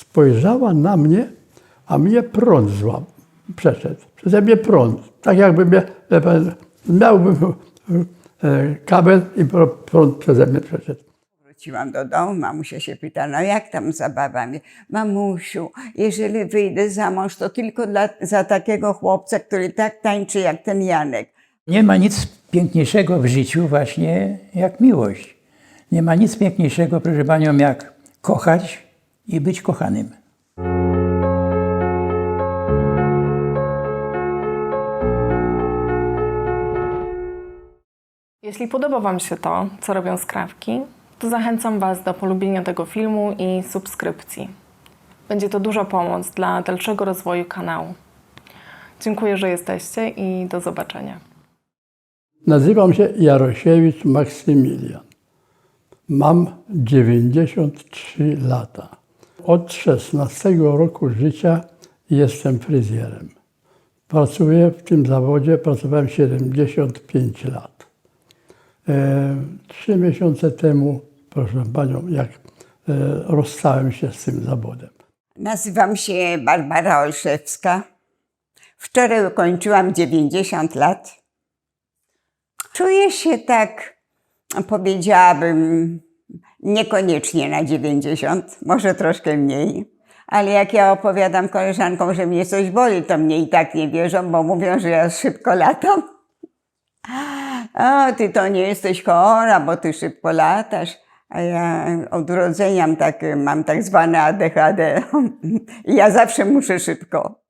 spojrzała na mnie, a mnie prąd złapał, przeszedł. Przeze mnie prąd. Tak jakby mnie, miałbym e, kabel i prąd przeze mnie przeszedł. Wróciłam do domu, mamusia się pyta, no jak tam z zabawami? Mamusiu, jeżeli wyjdę za mąż, to tylko dla, za takiego chłopca, który tak tańczy jak ten Janek. Nie ma nic piękniejszego w życiu właśnie jak miłość. Nie ma nic piękniejszego, proszę Panią, jak kochać i być kochanym. Jeśli podoba Wam się to, co robią skrawki, to zachęcam Was do polubienia tego filmu i subskrypcji. Będzie to duża pomoc dla dalszego rozwoju kanału. Dziękuję, że jesteście i do zobaczenia. Nazywam się Jarosiewicz Maksymilian. Mam 93 lata. Od 16 roku życia jestem fryzjerem. Pracuję w tym zawodzie, pracowałem 75 lat. E, Trzy miesiące temu, proszę Panią, jak e, rozstałem się z tym zawodem. Nazywam się Barbara Olszewska. Wczoraj ukończyłam 90 lat. Czuję się tak, powiedziałabym, niekoniecznie na 90, może troszkę mniej. Ale jak ja opowiadam koleżankom, że mnie coś boli, to mnie i tak nie wierzą, bo mówią, że ja szybko latam. A, ty to nie jesteś chora, bo ty szybko latasz. A ja od urodzenia tak, mam tak zwane ADHD. I ja zawsze muszę szybko.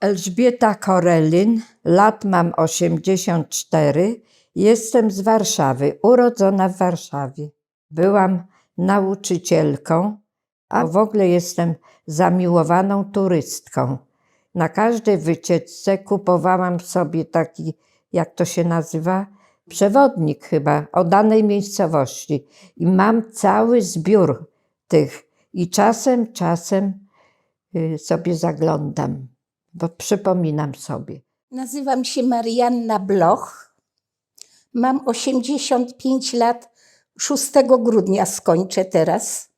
Elżbieta Korelin, lat mam 84, jestem z Warszawy, urodzona w Warszawie. Byłam nauczycielką, a w ogóle jestem zamiłowaną turystką. Na każdej wycieczce kupowałam sobie taki, jak to się nazywa, przewodnik chyba o danej miejscowości. I mam cały zbiór tych. I czasem, czasem y, sobie zaglądam, bo przypominam sobie. Nazywam się Marianna Bloch. Mam 85 lat. 6 grudnia skończę teraz.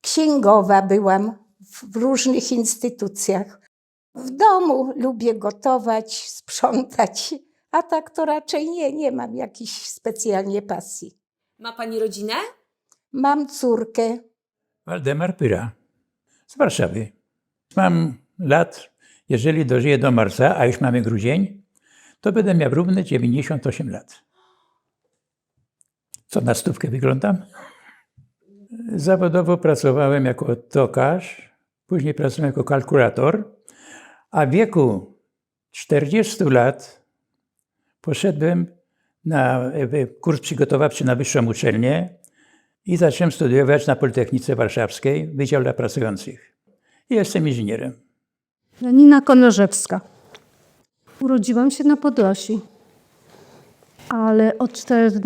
Księgowa byłam w różnych instytucjach. W domu lubię gotować, sprzątać, a tak to raczej nie, nie mam jakiejś specjalnie pasji. Ma pani rodzinę? Mam córkę, Waldemar Pyra z Warszawy. Mam lat, jeżeli dożyję do marca, a już mamy grudzień, to będę miał równe 98 lat. Co na stówkę wyglądam? Zawodowo pracowałem jako tokarz, później pracowałem jako kalkulator, a w wieku 40 lat poszedłem na kurs przygotowawczy na wyższą uczelnię i zacząłem studiować na Politechnice Warszawskiej, Wydział dla Pracujących. Jestem inżynierem. Janina Konorzewska. Urodziłam się na Podlasi, ale od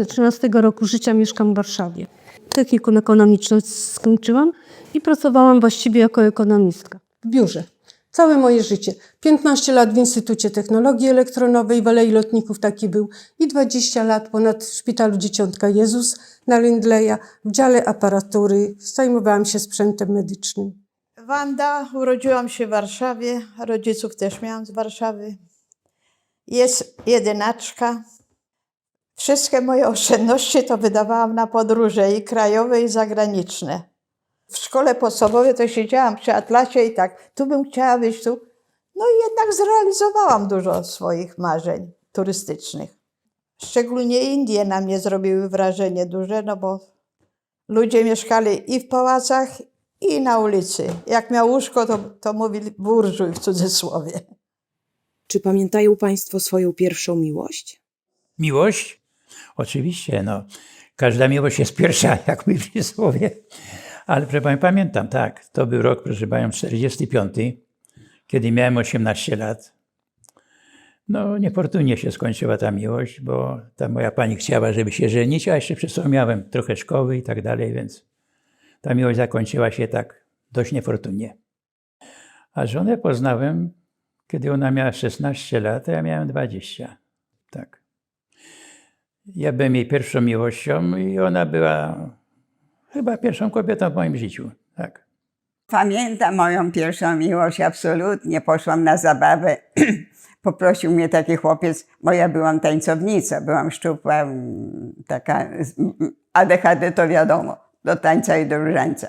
13 roku życia mieszkam w Warszawie. Technikum ekonomiczną skończyłam i pracowałam właściwie jako ekonomistka. w biurze. Całe moje życie. 15 lat w Instytucie Technologii Elektronowej w Alei Lotników taki był i 20 lat ponad w Szpitalu Dzieciątka Jezus na Lindleya w dziale aparatury. Zajmowałam się sprzętem medycznym. Wanda, urodziłam się w Warszawie, rodziców też miałam z Warszawy. Jest jedynaczka. Wszystkie moje oszczędności to wydawałam na podróże i krajowe, i zagraniczne. W szkole podstawowej to siedziałam przy Atlasie i tak, tu bym chciała być, tu. No i jednak zrealizowałam dużo swoich marzeń turystycznych. Szczególnie Indie na mnie zrobiły wrażenie duże, no bo ludzie mieszkali i w pałacach, i na ulicy. Jak miał łóżko, to, to mówili burżuj w cudzysłowie. Czy pamiętają państwo swoją pierwszą miłość? Miłość? Oczywiście, no. Każda miłość jest pierwsza, jak mówi przysłowie. Ale proszę pamiętam, tak. To był rok, proszę Panią, 45, kiedy miałem 18 lat. No, niefortunnie się skończyła ta miłość, bo ta moja pani chciała, żeby się żenić, a jeszcze przez to miałem trochę szkoły i tak dalej, więc ta miłość zakończyła się tak dość niefortunnie. A żonę poznałem, kiedy ona miała 16 lat, a ja miałem 20. Tak. Ja byłem jej pierwszą miłością i ona była chyba pierwszą kobietą w moim życiu. Tak. Pamiętam moją pierwszą miłość, absolutnie. Poszłam na zabawę. Poprosił mnie taki chłopiec, bo ja byłam tańcownica, byłam szczupła, mm, taka ADHD to wiadomo, do tańca i do różańca.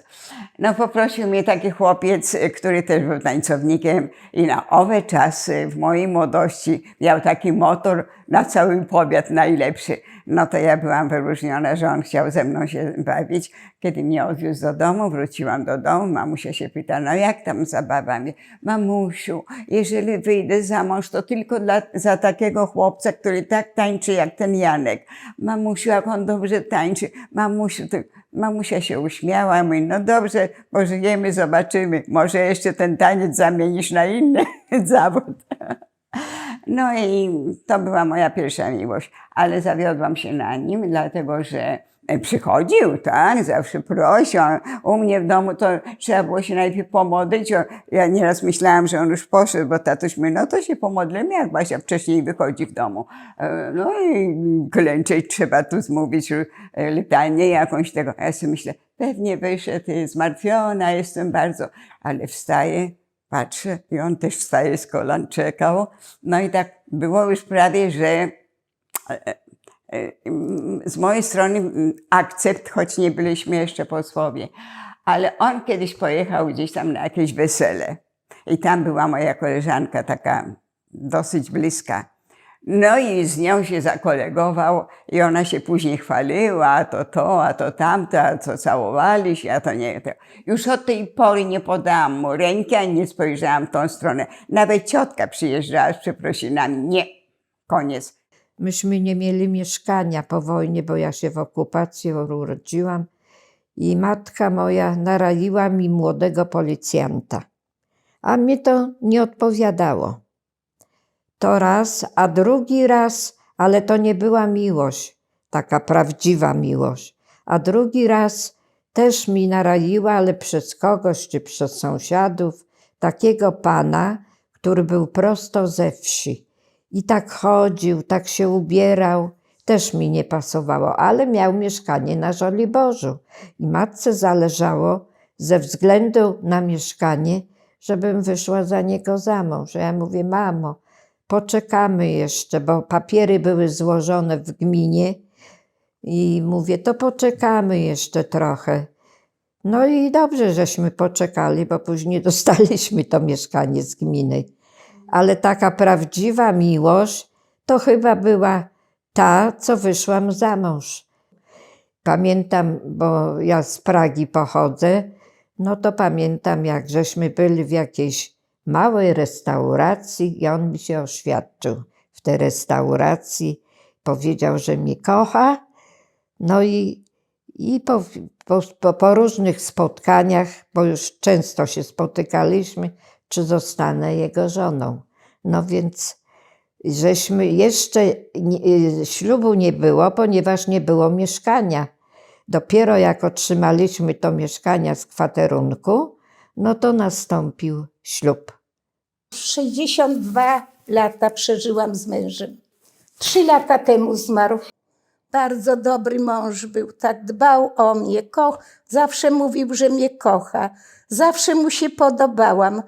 No poprosił mnie taki chłopiec, który też był tańcownikiem i na owe czasy, w mojej młodości, miał taki motor na cały powiat najlepszy. No to ja byłam wyróżniona, że on chciał ze mną się bawić. Kiedy mnie odwiózł do domu, wróciłam do domu, mamusia się pyta, no jak tam zabawa? Mówię, Mamusiu, jeżeli wyjdę za mąż, to tylko dla, za takiego chłopca, który tak tańczy jak ten Janek. Mamusiu, jak on dobrze tańczy. Mamusiu, to, mamusia się uśmiała, mówi, no dobrze, pożyjemy, zobaczymy. Może jeszcze ten taniec zamienisz na inny zawód. No i to była moja pierwsza miłość, ale zawiodłam się na nim, dlatego że e, przychodził, tak, zawsze prosił. U mnie w domu to trzeba było się najpierw pomodlić. Ja nieraz myślałam, że on już poszedł, bo tatuś mówi, no to się pomodlimy, jak Basia wcześniej wychodzi w domu. E, No i klęczeć trzeba tu zmówić e, litanię jakąś tego. Ja sobie myślę, pewnie wyszedł, zmartwiona, jestem bardzo, ale wstaje, patrzę i on też wstaje z kolan, czekał. No i tak było już prawie, że e, e, mm, z mojej strony akcept, choć nie byliśmy jeszcze posłowie. Ale on kiedyś pojechał gdzieś tam na jakieś wesele. I tam była moja koleżanka, taka dosyć bliska. No i z nią się zakolegował i ona się później chwaliła, a to to, a to tamto, a co całowali się, a to nie to. Już od tej pory nie podałam mu ręki, ani nie spojrzałam w tą stronę. Nawet ciotka przyjeżdżała z przeprosinami. Nie, koniec. Myśmy nie mieli mieszkania po wojnie, bo ja się w okupacji urodziłam i matka moja naraiła mi młodego policjanta. A mnie to nie odpowiadało. To raz, a drugi raz, ale to nie była miłość, taka prawdziwa miłość. A drugi raz też mi naraiła, ale przez kogoś czy przez sąsiadów, takiego pana, który był prosto ze wsi. I tak chodził, tak się ubierał, też mi nie pasowało, ale miał mieszkanie na Żoliborzu. I matce zależało ze względu na mieszkanie, żebym wyszła za niego za mąż. Ja mówię, mamo, poczekamy jeszcze, bo papiery były złożone w gminie i mówię, to poczekamy jeszcze trochę. No i dobrze, żeśmy poczekali, bo później dostaliśmy to mieszkanie z gminy. Ale taka prawdziwa miłość to chyba była ta, co wyszłam za mąż. Pamiętam, bo ja z Pragi pochodzę, no to pamiętam, jak żeśmy byli w jakiejś małej restauracji i on mi się oświadczył w tej restauracji. Powiedział, że mnie kocha. No i, i po, po, po, różnych spotkaniach, bo już często się spotykaliśmy, czy zostanę jego żoną. No więc żeśmy jeszcze nie, ślubu nie było, ponieważ nie było mieszkania. Dopiero jak otrzymaliśmy to mieszkania z kwaterunku, no to nastąpił ślub. 62 lata przeżyłam z mężem. Trzy lata temu zmarł. Bardzo dobry mąż był, tak dbał o mnie, ko- zawsze mówił, że mnie kocha, zawsze mu się podobałam.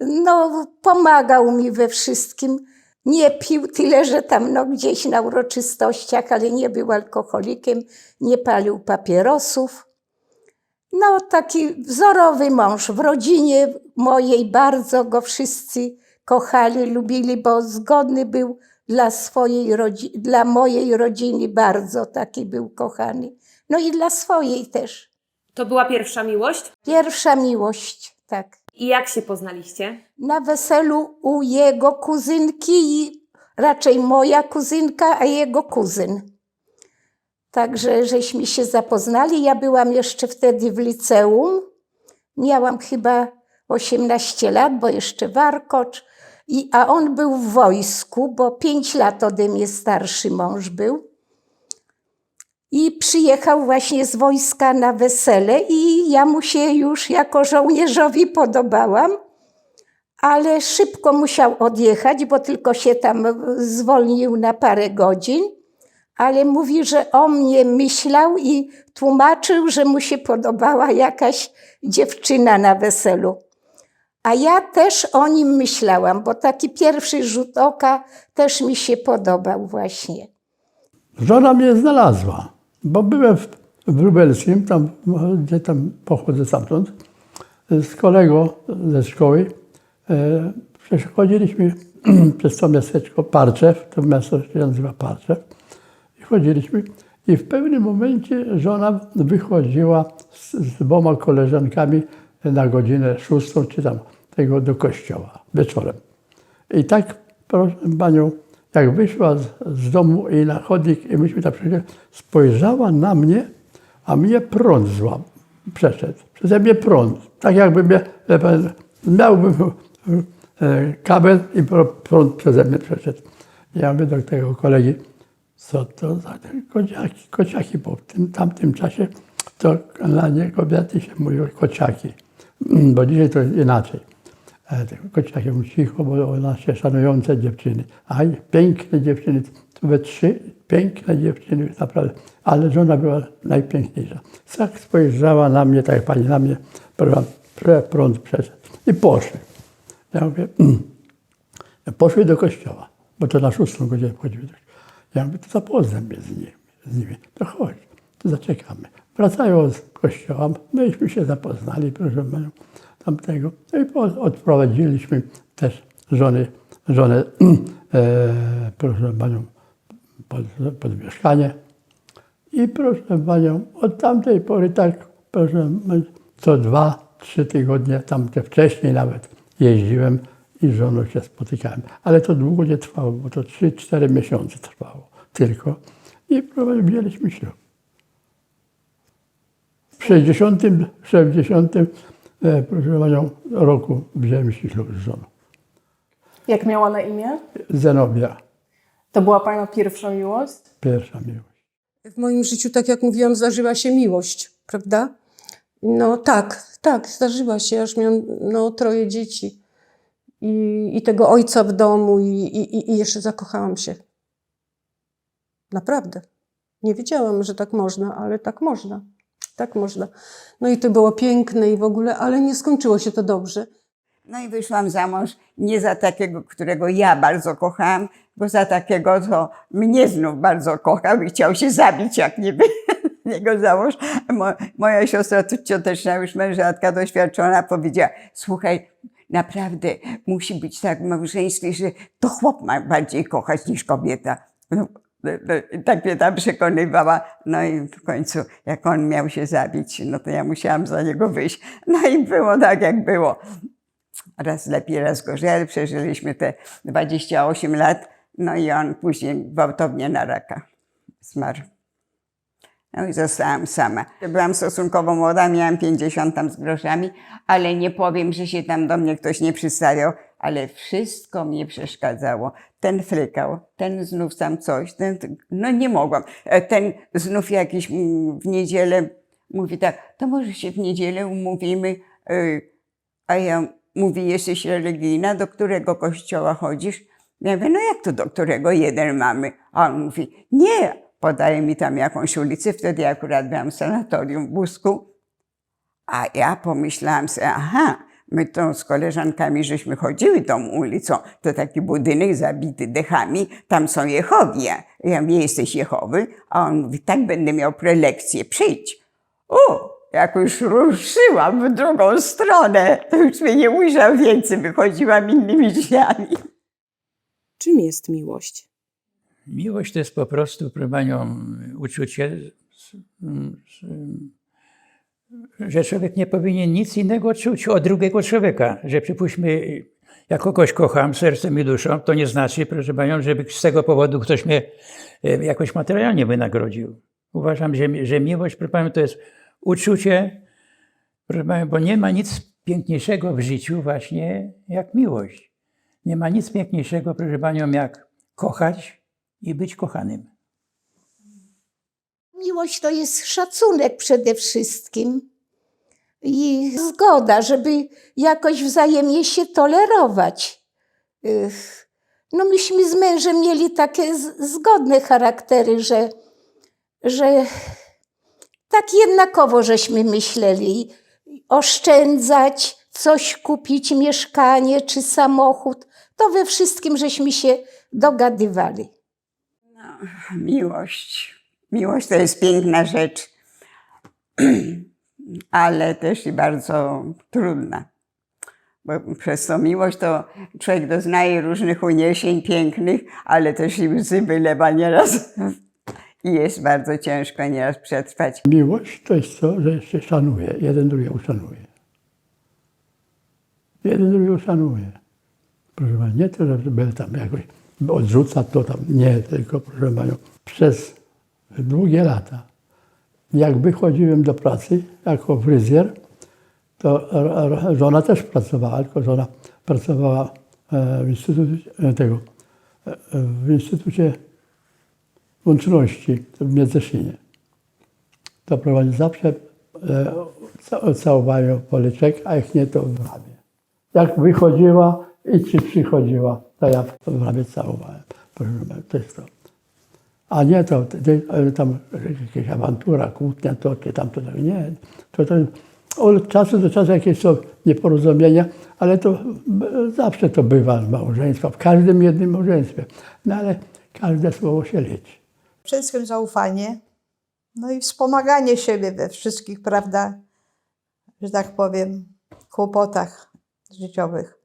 No, pomagał mi we wszystkim. Nie pił tyle, że tam no, gdzieś na uroczystościach, ale nie był alkoholikiem, nie palił papierosów. No, taki wzorowy mąż. W rodzinie mojej bardzo go wszyscy kochali, lubili, bo zgodny był dla swojej rodziny, dla mojej rodziny bardzo taki był kochany. No i dla swojej też. To była pierwsza miłość? Pierwsza miłość, tak. I jak się poznaliście? Na weselu u jego kuzynki, raczej moja kuzynka, a jego kuzyn. Także żeśmy się zapoznali. Ja byłam jeszcze wtedy w liceum. Miałam chyba 18 lat, bo jeszcze warkocz. I, a on był w wojsku, bo 5 lat ode mnie starszy mąż był. I przyjechał właśnie z wojska na wesele, i ja mu się już jako żołnierzowi podobałam, ale szybko musiał odjechać, bo tylko się tam zwolnił na parę godzin. Ale mówi, że o mnie myślał i tłumaczył, że mu się podobała jakaś dziewczyna na weselu. A ja też o nim myślałam, bo taki pierwszy rzut oka też mi się podobał właśnie. Żona mnie znalazła, bo byłem w, w Lubelskim, tam, gdzie tam pochodzę stamtąd, z kolegą ze szkoły. E, przechodziliśmy przez to miasteczko Parczew, to miasto się nazywa Parczew. Chodziliśmy i w pewnym momencie żona wychodziła z, z dwoma koleżankami na godzinę szóstą, czy tam tego do kościoła wieczorem. I tak, proszę panią, jak wyszła z, z domu i na chodnik, i myśmy tam przyjechali, spojrzała na mnie, a mnie prąd złap, przeszedł. Przeze mnie prąd. Tak jakby mnie, miałbym e, kabel i prąd przeze mnie przeszedł. Ja mówię do tego kolegi, co to za kociaki, kociaki, bo w tym tamtym czasie to dla nie kobiety się mówiły kociaki, bo dzisiaj to inaczej. E, Kociaki mówią cicho, bo one się szanujące dziewczyny. Aj, piękne dziewczyny, to we trzy piękne dziewczyny, naprawdę. Ale żona była najpiękniejsza. Tak spojrzała na mnie, tak pani na mnie, prąd przeszedł i poszły. Ja mówię, poszły do kościoła, bo to na szóstą godzinę wchodziły. do kościoła. Ja mówię, to zapoznam mnie z nimi. Z nimi. To chodź, to zaczekamy. Wracają z kościoła, myśmy się zapoznali, proszę panią, tamtego. No i odprowadziliśmy też żony, żonę, e, proszę panią, pod, pod mieszkanie. I proszę panią, od tamtej pory tak, proszę co dwa, trzy tygodnie, tamte wcześniej nawet jeździłem i z żoną się spotykałem. Ale to długo nie trwało, bo to trzy, cztery miesiące trwało tylko. I proszę, wzięliśmy ślub. W 60, w 60 e, proszę panią, roku wziąłem ślub z żoną. Jak miała na imię? Zenobia, To była Pana pierwsza miłość? pierwsza miłość. W moim życiu, tak jak mówiłam, zdarzyła się miłość, prawda? No tak, tak, zdarzyła się, aż miałam no, troje dzieci. I, I tego ojca w domu, i, i, i jeszcze zakochałam się. Naprawdę. Nie wiedziałam, że tak można, ale tak można. Tak można. No i to było piękne i w ogóle, ale nie skończyło się to dobrze. No i wyszłam za mąż nie za takiego, którego ja bardzo kochałam, bo za takiego, co mnie znów bardzo kochał i chciał się zabić, jak nie niego za mąż. Mo, moja siostra, cioteczna, już mężatka doświadczona, powiedziała, słuchaj, naprawdę musi być tak w małżeństwie, że to chłop ma bardziej kochać niż kobieta. No, no, no, tak mnie tam przekonywała. No i w końcu, jak on miał się zabić, no to ja musiałam za niego wyjść. No i było tak, jak było raz lepiej, raz gorzej, ale przeżyliśmy te 28 lat. No i on później gwałtownie na raka zmarł. No i zostałam sama. Byłam stosunkowo młoda, miałam 50 tam z groszami, ale nie powiem, że się tam do mnie ktoś nie przystawiał, ale wszystko mnie przeszkadzało. Ten frykał, ten znów tam coś, ten, no nie mogłam. E, Ten znów jakiś mm, w niedzielę mówi tak, to może się w niedzielę umówimy, y, a ja mówi, jesteś religijna, do którego kościoła chodzisz? Ja mówię, no jak to do którego? Jeden mamy. A on mówi, nie, podaje mi tam jakąś ulicę, wtedy akurat w sanatorium w Busku. A ja pomyślałam sobie, aha, my to z koleżankami żeśmy chodziły tą ulicą, to taki budynek zabity dechami, tam są Jehowie. Ja mówię, jesteś Jehowy? A on mówi, tak będę miał prelekcję, przyjdź. O, jak już ruszyłam w drugą stronę, to już mnie nie ujrzał więcej, wychodziłam innymi drzwiami. Czym jest miłość? Miłość to jest po prostu, proszę panią, uczucie, że człowiek nie powinien nic innego czuć od drugiego człowieka. Że przypuśćmy, jak kogoś kocham sercem i duszą, to nie znaczy, proszę panią, żeby z tego powodu ktoś mnie e, jakoś materialnie wynagrodził. Uważam, że, że miłość, proszę panią, to jest uczucie, proszę panią, bo nie ma nic piękniejszego w życiu właśnie jak miłość. Nie ma nic piękniejszego, proszę panią, jak kochać i być kochanym. Miłość to jest szacunek przede wszystkim i zgoda, żeby jakoś wzajemnie się tolerować. No myśmy z mężem mieli takie zgodne charaktery, że, że tak jednakowo żeśmy myśleli. Oszczędzać, coś kupić, mieszkanie czy samochód. To we wszystkim żeśmy się dogadywali. Miłość. Miłość to jest piękna rzecz, ale też i bardzo trudna. Bo przez tą miłość to człowiek doznaje różnych uniesień pięknych, ale też i łzy wylewa nieraz. I jest bardzo ciężko nieraz przetrwać. Miłość to jest to, że się szanuje, jeden drugiego szanuje. Jeden drugiego szanuje. Proszę Pana, nie to, żeby tam jakoś odrzuca to tam, nie, tylko proszę Panią, przez długie lata, jak wychodziłem do pracy jako fryzjer, to żona też pracowała, tylko żona pracowała e, w instytucie e, tego, e, w Instytucie Łączności w Międzyszynie. To prowadzi zawsze e, policzek, a jak nie, to w. Jak wychodziła i czy przychodziła, to ja w ramię całowałem. To jest to. A nie to, tam jakaś awantura, kłótnia, to czy tam to, nie. To, to od czasu do czasu jakieś są nieporozumienia, ale to zawsze to bywa w małżeństwach, w każdym jednym małżeństwie. No ale każde słowo się liczy. Przede wszystkim zaufanie, no i wspomaganie siebie we wszystkich, prawda, że tak powiem, kłopotach życiowych.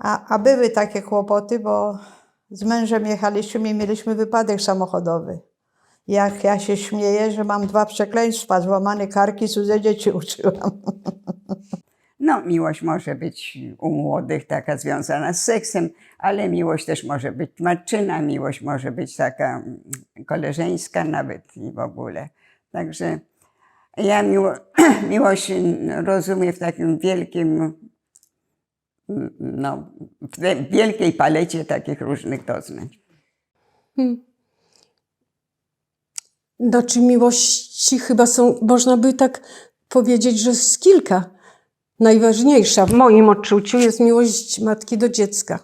A, a były takie kłopoty, bo z mężem jechaliśmy i mieliśmy wypadek samochodowy. Jak ja się śmieję, że mam dwa przekleństwa, złamane karki, cudze dzieci uczyłam. No, miłość może być u młodych taka związana z seksem, ale miłość też może być matczyna, miłość może być taka mm, koleżeńska nawet i w ogóle. Także ja miło, miłość rozumiem w takim wielkim, no, w wielkiej palecie takich różnych doznań. Znaczy miłości chyba są, można by tak powiedzieć, że z kilka. Najważniejsza w moim odczuciu jest miłość matki do dziecka.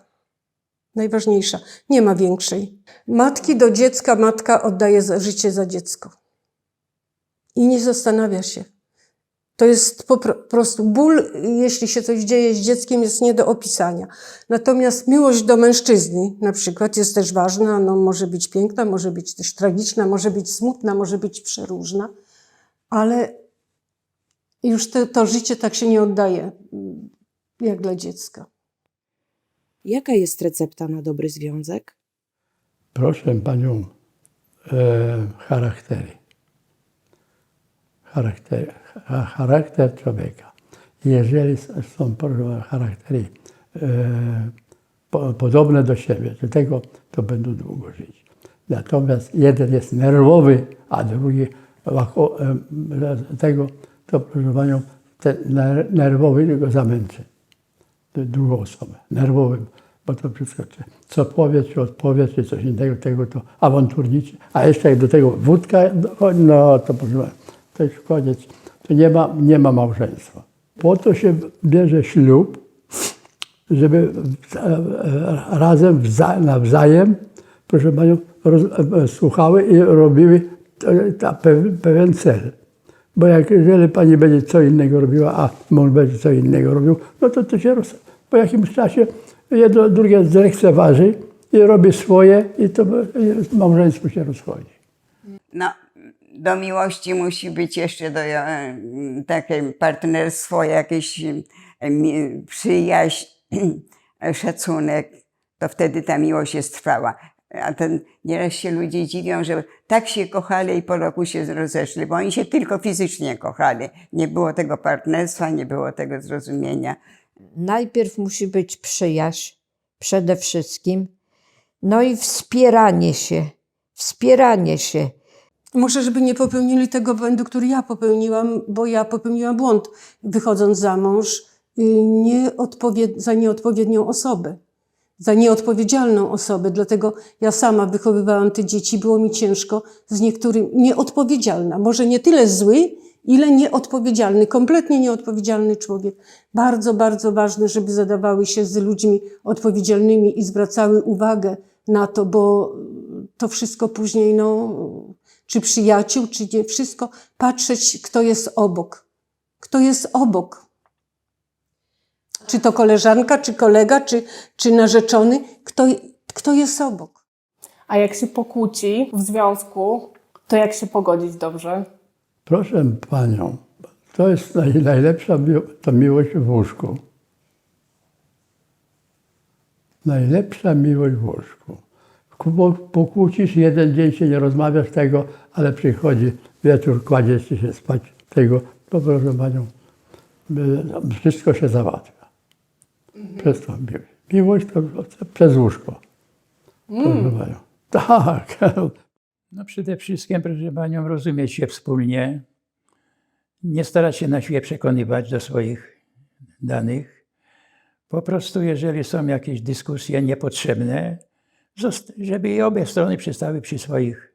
Najważniejsza. Nie ma większej. Matki do dziecka, matka oddaje życie za dziecko. I nie zastanawia się. To jest po pro- prostu ból, jeśli się coś dzieje z dzieckiem, jest nie do opisania. Natomiast miłość do mężczyzny na przykład jest też ważna, no, może być piękna, może być też tragiczna, może być smutna, może być przeróżna, ale już te, to życie tak się nie oddaje mm, jak dla dziecka. Jaka jest recepta na dobry związek? Proszę panią, e, charaktery. Charakter, cha- charakter człowieka. Jeżeli są charaktery e, po, podobne do siebie, do tego, to będą długo żyć. Natomiast jeden jest nerwowy, a drugi tego, to proszę panią, ten ner- nerwowy go zamęczy drugą osobę, nerwowym, bo to wszystko, co powie, czy odpowie, czy coś innego, tego to awanturniczy. A jeszcze jak do tego wódka no to proszę pana, to już koniec. To nie ma, nie ma małżeństwa. Po to się bierze ślub, żeby w- e, razem wza, nawzajem, proszę panią, roz, e, słuchały i robiły e, ta, pe- pewien cel. Bo jak jeżeli pani będzie co innego robiła, a mąż będzie co innego robił, no to to się roz... po jakimś czasie jedno drugie zlekceważy i robi swoje i to i małżeństwo się rozchodzi. No, do miłości musi być jeszcze do, e, takie partnerstwo, jakieś e, przyjaźń, szacunek. To wtedy ta miłość jest trwała. A ten, nieraz się ludzie dziwią, że tak się kochali i po roku się rozeszli, bo oni się tylko fizycznie kochali. Nie było tego partnerstwa, nie było tego zrozumienia. Najpierw musi być przyjaźń przede wszystkim, no i wspieranie się, wspieranie się. Może, żeby nie popełnili tego błędu, który ja popełniłam, bo ja popełniłam błąd, wychodząc za mąż y, nieodpowied- za nieodpowiednią osobę, za nieodpowiedzialną osobę. Dlatego ja sama wychowywałam te dzieci, było mi ciężko z niektórym nieodpowiedzialna. Może nie tyle zły, Ile nieodpowiedzialny, kompletnie nieodpowiedzialny człowiek. Bardzo, bardzo ważne, żeby zadawały się z ludźmi odpowiedzialnymi i zwracały uwagę na to, bo to wszystko później, no, czy przyjaciół, czy nie, wszystko patrzeć, kto jest obok. Kto jest obok. Czy to koleżanka, czy kolega, czy, czy narzeczony, kto, kto jest obok. A jak się pokłóci w związku, to jak się pogodzić dobrze? Proszę panią, to jest naj, najlepsza to miłość w łóżku. Najlepsza miłość w łóżku. Pokłócisz, jeden dzień się nie rozmawiasz tego, ale przychodzi wieczór, kładziesz się spać tego, to proszę panią, y, wszystko się załatwia. Przez to miłość. Miłość to przez łóżko. Proszę panią. Tak. No przede wszystkim, proszę Panią, rozumieć się wspólnie, nie starać się na siebie przekonywać do swoich danych. Po prostu, jeżeli są jakieś dyskusje niepotrzebne, żeby i obie strony przystały przy swoich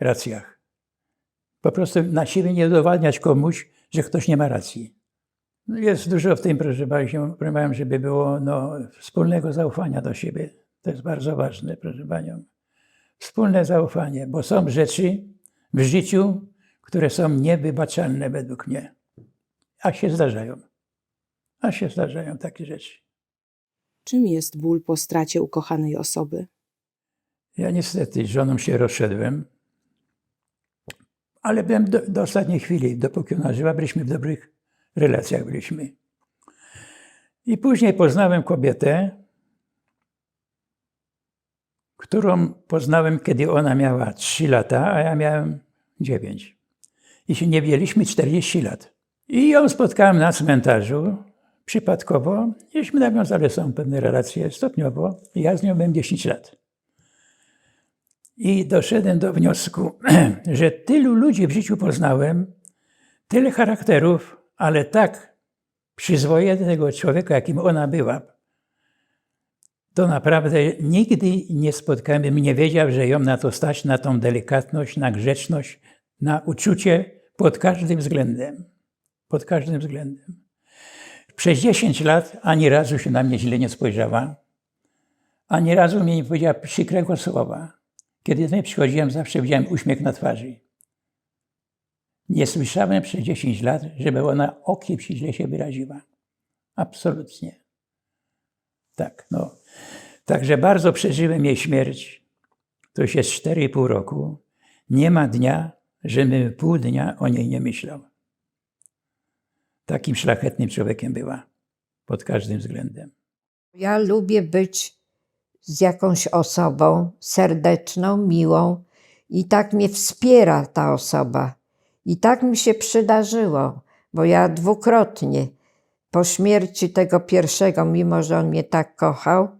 racjach. Po prostu na siebie nie udowadniać komuś, że ktoś nie ma racji. No jest dużo w tym, proszę Panią, żeby było no, wspólnego zaufania do siebie. To jest bardzo ważne, proszę Panią wspólne zaufanie, bo są rzeczy w życiu, które są niewybaczalne według mnie. A się zdarzają. A się zdarzają takie rzeczy. Czym jest ból po stracie ukochanej osoby? Ja niestety z żoną się rozszedłem, ale byłem do, do ostatniej chwili, dopóki ona żyła, byliśmy w dobrych relacjach byliśmy. I później poznałem kobietę, którą poznałem, kiedy ona miała 3 lata, a ja miałem 9. I się nie widzieliśmy 40 lat. I ją spotkałem na cmentarzu przypadkowo. Jeśmy nawiązali są pewne relacje stopniowo. Ja z nią byłem 10 lat. I doszedłem do wniosku, że tylu ludzi w życiu poznałem, tyle charakterów, ale tak przyzwoitego człowieka, jakim ona była, to naprawdę nigdy nie spotkałem, bym nie wiedział, że ją na to stać, na tą delikatność, na grzeczność, na uczucie pod każdym względem. Pod każdym względem. Przez 10 lat ani razu się na mnie źle nie spojrzała, ani razu mi nie powiedziała przykrego słowa. Kiedy do niej przychodziłem, zawsze widziałem uśmiech na twarzy. Nie słyszałem przez 10 lat, żeby ona okiem się źle się wyraziła. Absolutnie. Tak, no. Także bardzo przeżyłem jej śmierć. To już jest 4,5 roku. Nie ma dnia, żebym pół dnia o niej nie myślał. Takim szlachetnym człowiekiem była. Pod każdym względem. Ja lubię być z jakąś osobą serdeczną, miłą i tak mnie wspiera ta osoba. I tak mi się przydarzyło, bo ja dwukrotnie po śmierci tego pierwszego, mimo że on mnie tak kochał,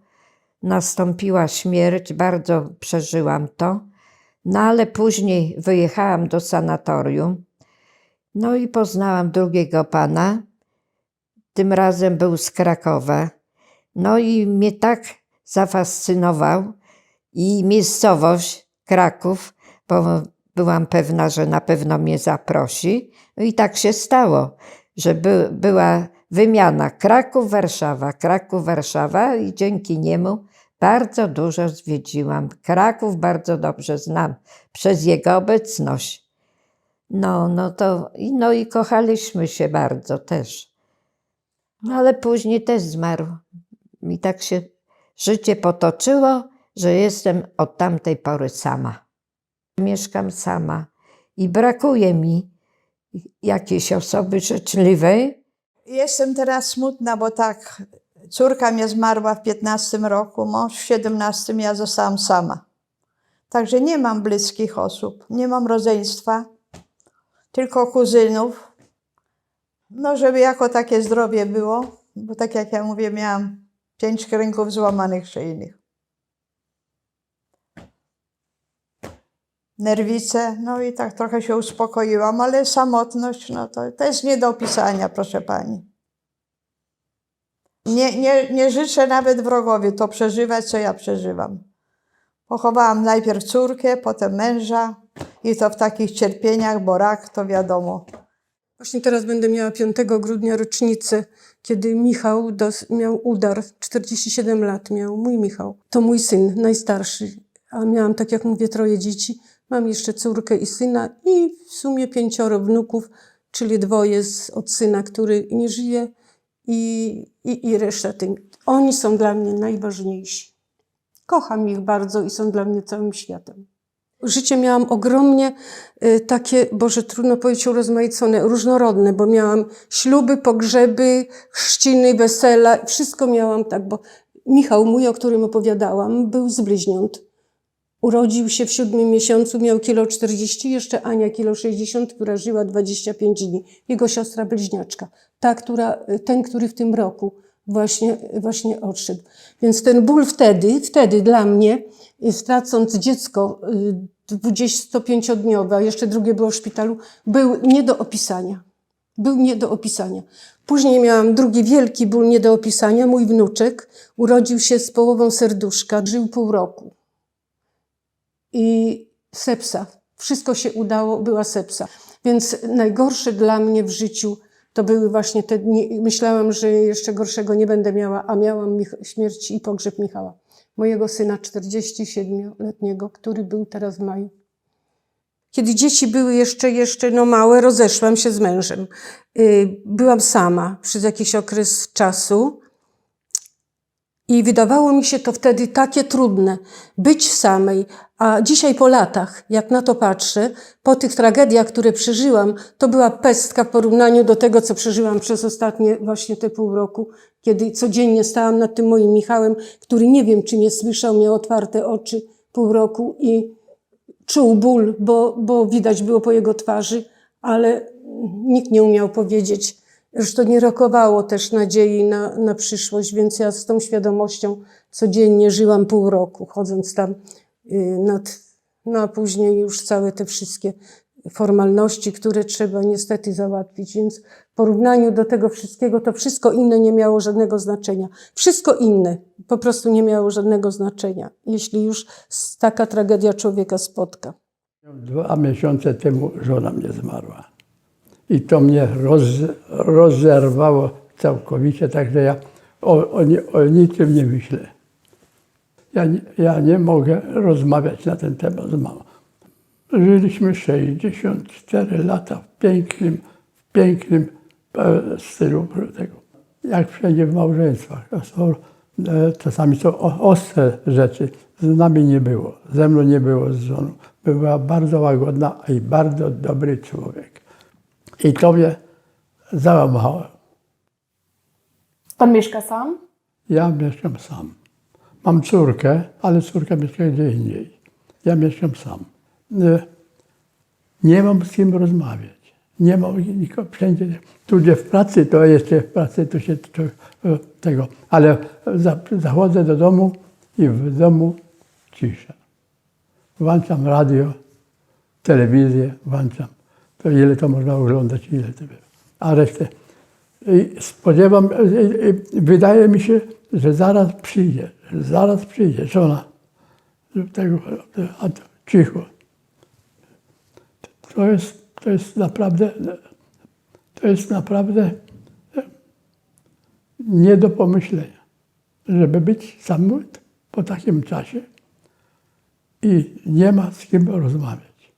nastąpiła śmierć, bardzo przeżyłam to. No ale później wyjechałam do sanatorium, no i poznałam drugiego pana. Tym razem był z Krakowa. No i mnie tak zafascynował i miejscowość Kraków, bo byłam pewna, że na pewno mnie zaprosi. No i tak się stało, że by, była wymiana Kraków-Warszawa, Kraków-Warszawa i dzięki niemu bardzo dużo zwiedziłam. Kraków bardzo dobrze znam przez jego obecność. No, no to, no i kochaliśmy się bardzo też. No ale później też zmarł. I tak się życie potoczyło, że jestem od tamtej pory sama. Mieszkam sama i brakuje mi jakiejś osoby życzliwej. Jestem teraz smutna, bo tak, córka mnie zmarła w 15 roku, mąż w 17, ja zostałam sama. Także nie mam bliskich osób, nie mam rodzeństwa, tylko kuzynów. No, żeby jako takie zdrowie było, bo tak jak ja mówię, miałam pięć kręgów złamanych szyjnych. Nerwice, no i tak trochę się uspokoiłam, ale samotność, no to, to jest nie do opisania, proszę pani. Nie, nie, nie życzę nawet wrogowi to przeżywać, co ja przeżywam. Pochowałam najpierw córkę, potem męża i to w takich cierpieniach, bo rak to wiadomo. Właśnie teraz będę miała 5 grudnia rocznicę, kiedy Michał dos- miał udar. 47 lat miał, mój Michał. To mój syn, najstarszy. A miałam, tak jak mówię, troje dzieci. Mam jeszcze córkę i syna i w sumie pięcioro wnuków, czyli dwoje z, od syna, który nie żyje i, i, i reszta tym. Oni są dla mnie najważniejsi. Kocham ich bardzo i są dla mnie całym światem. Życie miałam ogromnie y, takie, Boże, trudno powiedzieć urozmaicone, różnorodne, bo miałam śluby, pogrzeby, chrzciny, wesela, wszystko miałam tak, bo Michał mój, o którym opowiadałam, był z bliźniąt. Urodził się w siódmym miesiącu, miał kilo 40, jeszcze Ania kilo 60, która żyła 25 dni. Jego siostra bliźniaczka. Ta, która, ten, który w tym roku właśnie, właśnie odszedł. Więc ten ból wtedy, wtedy dla mnie, y, stracąc dziecko y, 25-dniowe, a jeszcze drugie było w szpitalu, był nie do opisania. Był nie do opisania. Później miałam drugi wielki ból nie do opisania. Mój wnuczek urodził się z połową serduszka, żył pół roku i sepsa. Wszystko się udało, była sepsa. Więc najgorsze dla mnie w życiu to były właśnie te dni. Myślałam, że jeszcze gorszego nie będę miała, a miałam śmierć i pogrzeb Michała, mojego syna 47-letniego, który był teraz w maju. Kiedy dzieci były jeszcze, jeszcze no małe, rozeszłam się z mężem. Y, Byłam sama przez jakiś okres czasu. I wydawało mi się to wtedy takie trudne, być samej. A dzisiaj po latach, jak na to patrzę, po tych tragediach, które przeżyłam, to była pestka w porównaniu do tego, co przeżyłam przez ostatnie właśnie te pół roku, kiedy codziennie stałam nad tym moim Michałem, który nie wiem, czy mnie słyszał, miał otwarte oczy pół roku i czuł ból, bo, bo widać było po jego twarzy, ale nikt nie umiał powiedzieć. Zresztą nie rokowało też nadziei na, na przyszłość, więc ja z tą świadomością codziennie żyłam pół roku, chodząc tam y, nad, no a później już całe te wszystkie formalności, które trzeba niestety załatwić. Więc w porównaniu do tego wszystkiego, to wszystko inne nie miało żadnego znaczenia. Wszystko inne po prostu nie miało żadnego znaczenia, jeśli już taka tragedia człowieka spotka. Dwa miesiące temu żona mnie zmarła. I to mnie roz, rozerwało całkowicie, także ja o, o, o niczym nie myślę. Ja ja nie mogę rozmawiać na ten temat z mamą. Żyliśmy 64 lata w pięknym, w pięknym e, stylu tego. Jak wszędzie w małżeństwach. Są, e, czasami są ostre rzeczy. Z nami nie było. Ze mną nie było z żoną. Była bardzo łagodna i bardzo dobry człowiek. I to mnie załamało. Pan mieszka sam? Ja mieszkam sam. Mam córkę, ale córka mieszka gdzie indziej. Ja mieszkam sam. Nie- Nie mam z kim rozmawiać. Nie mam nikogo wszędzie. Tu gdzie w pracy, to jeszcze w pracy to się to, tego. Ale za, zachodzę do domu i w domu cisza. Włączam radio, telewizję, włączam. Ile to można oglądać, ile to było. A resztę. I spodziewam, i, i wydaje mi się, że zaraz przyjdzie, że zaraz przyjdzie żona. Tego, a to cicho. To jest, to jest naprawdę, to jest naprawdę nie do pomyślenia, żeby być samym po takim czasie i nie ma z kim rozmawiać.